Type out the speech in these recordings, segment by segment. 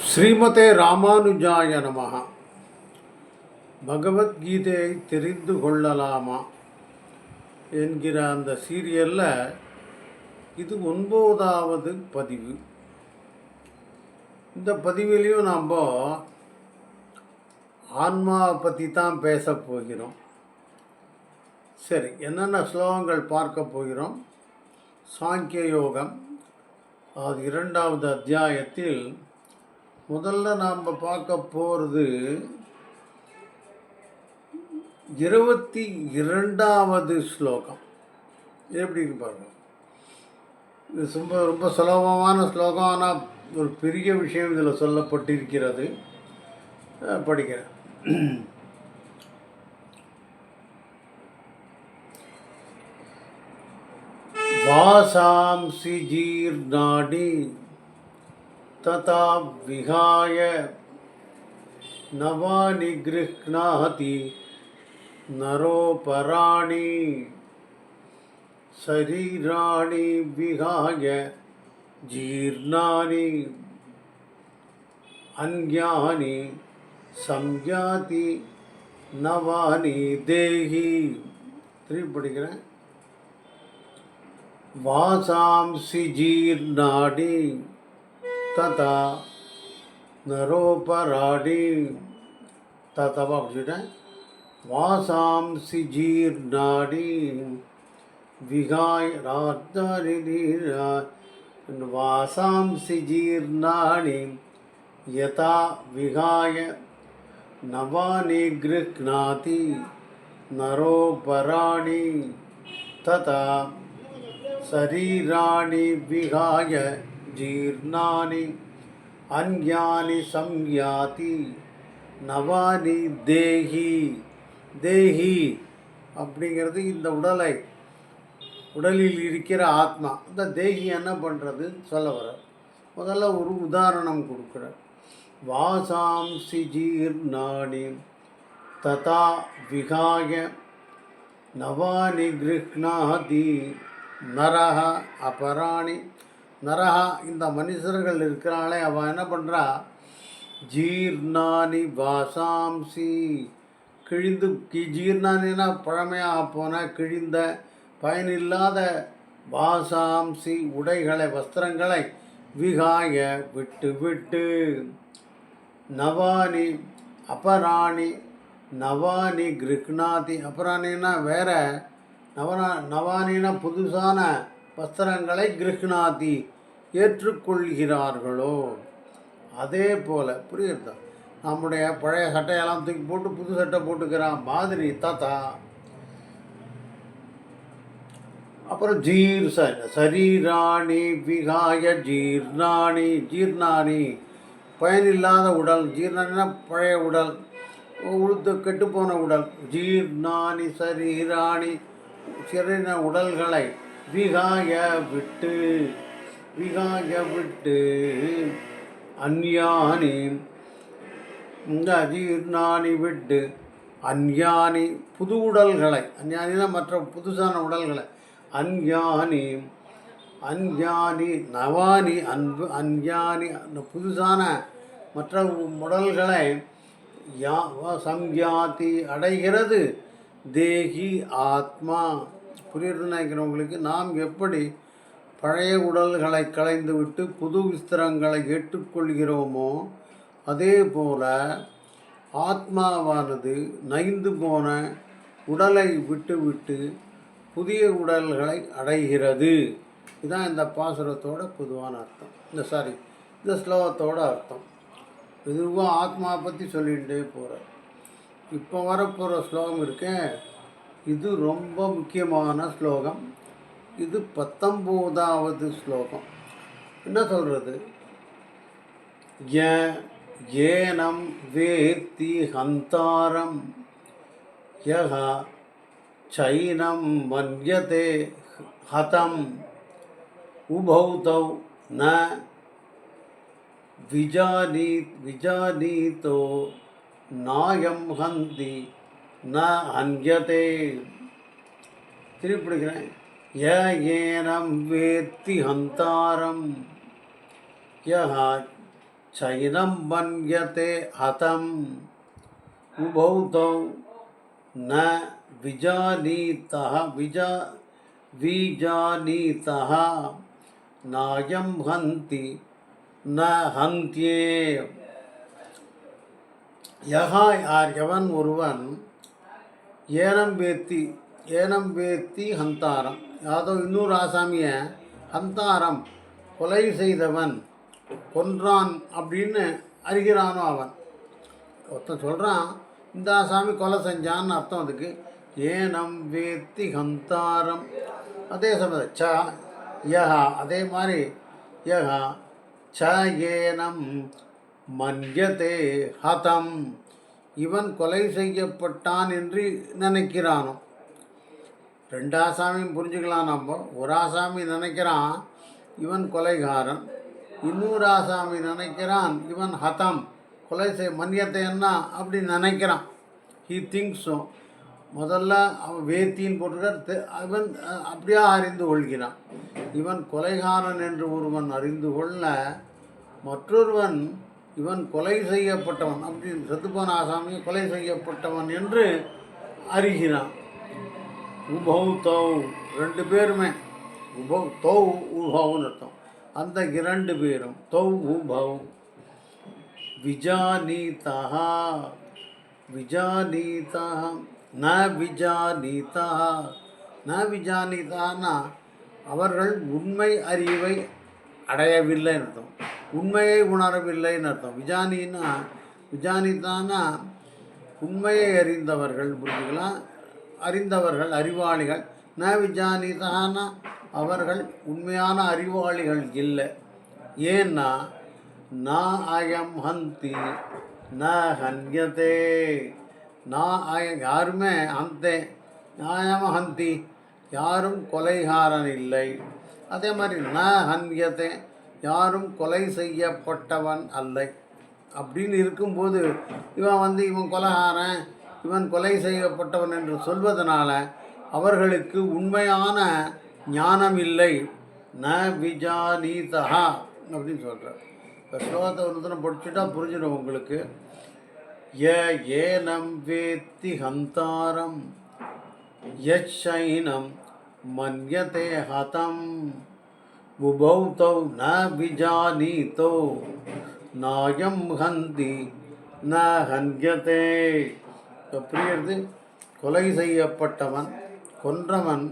ஸ்ரீமதே ராமானுஜாய நமஹ. பகவத்கீதையை தெரிந்து கொள்ளலாமா என்கிற அந்த சீரியலில் இது ஒன்பதாவது பதிவு. இந்த பதிவிலையும் நாம் ஆன்மாவை பற்றி தான் பேச போகிறோம். சரி என்னென்ன ஸ்லோகங்கள் பார்க்க போகிறோம்? சாங்கிய யோகம் அது இரண்டாவது அத்தியாயத்தில் முதல்ல நாம் பார்க்க போகிறது இருபத்தி இரண்டாவது ஸ்லோகம். எப்படின்னு பாருங்க. இது ரொம்ப ரொம்ப சுலபமான ஸ்லோகம் ஆனால் ஒரு பெரிய விஷயம் இதில் சொல்லப்பட்டிருக்கிறது. படிக்கிறேன். வாசாம்சி ஜீர்நாடி तथा विहाय नवानि गृह्णाति नरोपराणि शरीराणि विहाय जीर्णानि अन्यानि संज्ञाति नवानि देहि திருப்பி படிக்கிறேன் வாசாம்சி ஜீர்ணாடி तथा नरोपराडी। तथा वासांसि जीर्णाडी विहाय रात्रिनीर् वासांसिजीर्णानि यथा विहाय नवानि गृह्णाति नरोपराणि तथा शरीराणि विहाय जीर्णानि अन्यानि संयाति நவானி தேஹி தேஹி அப்படிங்கிறது இந்த உடலை உடலில் இருக்கிற ஆத்மா இந்த தேஹி என்ன பண்ணுறது சொல்ல வர முதல்ல ஒரு உதாரணம் கொடுக்குற வாசாம்சி ஜீர்ணாணி ததா விகாய நவானி கிருஹ்ணாதி நரஹ அபராணி நரஹா இந்த மனுஷர்கள் இருக்கிறாளே அவன் என்ன பண்ணுறா ஜீர்ணானி வாசாம்சி. கிழிந்து கி ஜீர்ணானினா பழமையாக போன கிழிந்த பயனில்லாத வாசாம்சி உடைகளை வஸ்திரங்களை விகாய விட்டு விட்டு நவானி அபராணி நவானி கிருக்னாதி. அபராணின்னா வேற நவனா நவானின்னா புதுசான வஸ்திரங்களை கிருஹ்ணாதி ஏற்றுக்கொள்கிறார்களோ? அதே போல் புரியுதா? நம்முடைய பழைய சட்டையெல்லாம் தூக்கி போட்டு புது சட்டை போட்டுக்கிறான் மாதிரி தாத்தா. அப்புறம் ஜீர் ச- சரீராணி விகாய ஜீர்ணாணி ஜீர்ணாணி. பயனில்லாத உடல் ஜீர்ணானினா பழைய உடல் உளுத்து கெட்டுப்போன உடல். ஜீர்ணாணி சரீராணி சிறின உடல்களை விகாய விட்டு விகாய விட்டு அந்யானி இந்த அஜீர்ணானி விட்டு அந்யானி புது உடல்களை அந்யானினா மற்ற புதுசான உடல்களை அந்யானி அஞ்ஞானி நவானி அன்பு அஞ்ஞானி அந்த புதுசான மற்ற உடல்களை யா சம்யாதி அடைகிறது. தேகி ஆத்மா. புரியுது நினைக்கிறவங்களுக்கு நாம் எப்படி பழைய உடல்களை களைந்துவிட்டு புது விஸ்திரங்களை ஏற்றுக்கொள்கிறோமோ அதே போல் ஆத்மாவானது நைந்து போன உடலை விட்டுவிட்டு புதிய உடல்களை அடைகிறது. இதுதான் இந்த பாசுரத்தோட பொதுவான அர்த்தம். இந்த சாரி இந்த ஸ்லோகத்தோட அர்த்தம். இதுவும் ஆத்மா பற்றி சொல்லிகிட்டே போகிற இப்போ வரப்போகிற ஸ்லோகம் இருக்கேன் இது ரொம்ப முக்கியமான ஸ்லோகம். இது பத்தொம்போதாவது ஸ்லோகம். என்ன சொல்கிறது ய ஏனம் வேத்தி ஹந்தாரம். யகா சைனம் மன்யதே ஹதம். உபௌதௌ ந விஜானீ விஜானீதோ நாயம் ஹந்தி. ந ஹன்யதே திருப்பி படிக்கிறேன் ய ஏனம் வேத்தி ஹந்தாரம் யஹ चैनं मन्यते हतम् उभौ तौ न विजानीतः विजा विजानीतः नायं हन्ति न हन्त्ये யகா யார் எவன் ஒருவன் ஏனம் வேத்தி ஏனம் வேத்தி ஹந்தாரம். யாதோ இன்னொரு ஆசாமிய ஹந்தாரம் கொலை செய்தவன் கொன்றான் அப்படின்னு அறிகிறானோ அவன். ஒருத்தன் சொல்கிறான் இந்த ஆசாமி கொலை செஞ்சான்னு அர்த்தம் அதுக்கு. ஏனம் வேத்தி ஹந்தாரம். அதே சமயம் ச யஹா. அதே மாதிரி யஹா ச ஏனம் மன்யதே ஹதம். இவன் கொலை செய்யப்பட்டான் என்று நினைக்கிறானோ? ரெண்டு ஆசாமியும் புரிஞ்சுக்கலாம் நம்ம. ஒரு ஆசாமி நினைக்கிறான் இவன் கொலைகாரன். இன்னொரு ஆசாமி நினைக்கிறான் இவன் ஹதம். கொலை செய் மன்யத்தை என்ன? அப்படி நினைக்கிறான். ஹீ திங்ஸோ முதல்ல அவன் வேத்தின்னு போட்டுக்கிற அவன் அப்படியே அறிந்து கொள்கிறான். இவன் கொலைகாரன் என்று ஒருவன் அறிந்து கொள்ள மற்றொருவன் இவன் கொலை செய்யப்பட்டவன். அப்படி செத்துப்போன ஆசாமி கொலை செய்யப்பட்டவன் என்று அறிகிறான். உபௌ தௌ ரெண்டு பேருமே. உபௌ தௌ உபௌன்னு அர்த்தம். அந்த இரண்டு பேரும் தௌ உபௌ. விஜானீதா விஜானீதா ந விஜானீதா ந விஜானீதான்னா அவர்கள் உண்மை அறிவை அடையவில்லை அர்த்தம். உண்மையை உணரவில்லைன்னு அர்த்தம். விஜானின்னா விஜானிதானா? உண்மையை அறிந்தவர்கள் புரிஞ்சுக்கலாம் அறிந்தவர்கள் அறிவாளிகள். ந விஜானிதானா? அவர்கள் உண்மையான அறிவாளிகள் இல்லை. ஏன்னா நான் அயம் ஹந்தி ந ஹன்யதே. நான் அயம் யாருமே ஹந்தே நியாயம் ஹந்தி யாரும் கொலைகாரன் இல்லை. அதே மாதிரி ந ஹன்யதே யாரும் கொலை செய்யப்பட்டவன் அல்ல. அப்படின்னு இருக்கும்போது இவன் வந்து இவன் கொலகாரன் இவன் கொலை செய்யப்பட்டவன் என்று சொல்வதனால அவர்களுக்கு உண்மையான ஞானம் இல்லை. ந விஜானீதா அப்படின்னு சொல்கிறார் இப்போ ஸ்லோகத்தை ஒரு தடவை படிச்சுட்டா புரிஞ்சிடும் உங்களுக்கு. ய ஏனம் வேத்தி ஹந்தாரம் யைனம் மன்யதே ஹதம். உபௌ தௌ ந விஜானீதோ நாயம் ஹந்தி ந ஹன்யதே அப்படிங்கிறது கொலை செய்யப்பட்டவன் கொன்றவன்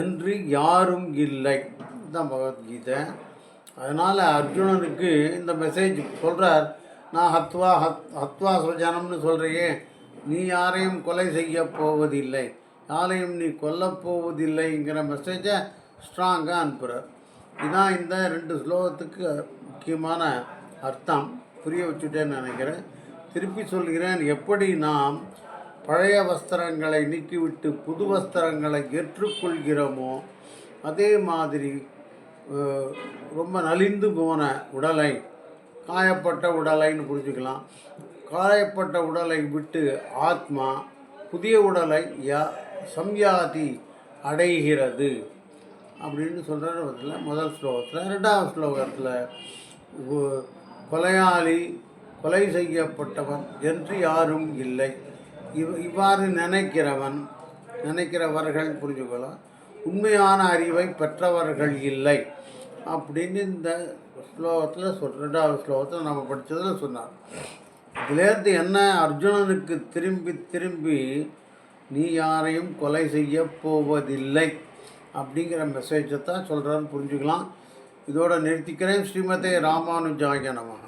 என்று யாரும் இல்லை. இதுதான் பகவத்கீதை. அதனால் அர்ஜுனனுக்கு இந்த மெசேஜ் சொல்கிறார் நான் ஹத்வா ஹத் ஹத்வா சுஜனம்னு சொல்கிறையே நீ யாரையும் கொலை செய்ய போவதில்லை. யாரையும் நீ கொல்லப்போவதில்லைங்கிற மெசேஜை ஸ்ட்ராங்காக அனுப்புகிறார் இதான் இந்த ரெண்டு ஸ்லோகத்துக்கு முக்கியமான அர்த்தம். புரிய வச்சுட்டேன்னு நினைக்கிறேன். திருப்பி சொல்கிறேன் எப்படி நாம் பழைய வஸ்திரங்களை நீக்கிவிட்டு புது வஸ்திரங்களை ஏற்றுக்கொள்கிறோமோ அதே மாதிரி ரொம்ப நலிந்து போன உடலை காயப்பட்ட உடலைன்னு புரிஞ்சுக்கலாம். காயப்பட்ட உடலை விட்டு ஆத்மா புதிய உடலை யா சம்யாதி அடைகிறது. அப்படின்னு சொல்கிற அதில் முதல் ஸ்லோகத்தில். ரெண்டாவது ஸ்லோகத்தில் கொலையாளி கொலை செய்யப்பட்டவன் என்று யாரும் இல்லை. இவ் இவ்வாறு நினைக்கிறவன் நினைக்கிறவர்கள் புரிஞ்சுக்கலாம் உண்மையான அறிவை பெற்றவர்கள் இல்லை. அப்படின்னு இந்த ஸ்லோகத்தில் சொல் ரெண்டாவது ஸ்லோகத்தில் நம்ம படித்ததில் சொன்னார். இதிலேருந்து என்ன அர்ஜுனனுக்கு திரும்பி திரும்பி நீ யாரையும் கொலை செய்ய போவதில்லை. அப்படிங்கிற மெசேஜை தான் சொல்கிறான்னு புரிஞ்சுக்கலாம். இதோட நிறுத்திக்கிறேன். ஸ்ரீமதே ராமானுஜாய நமகா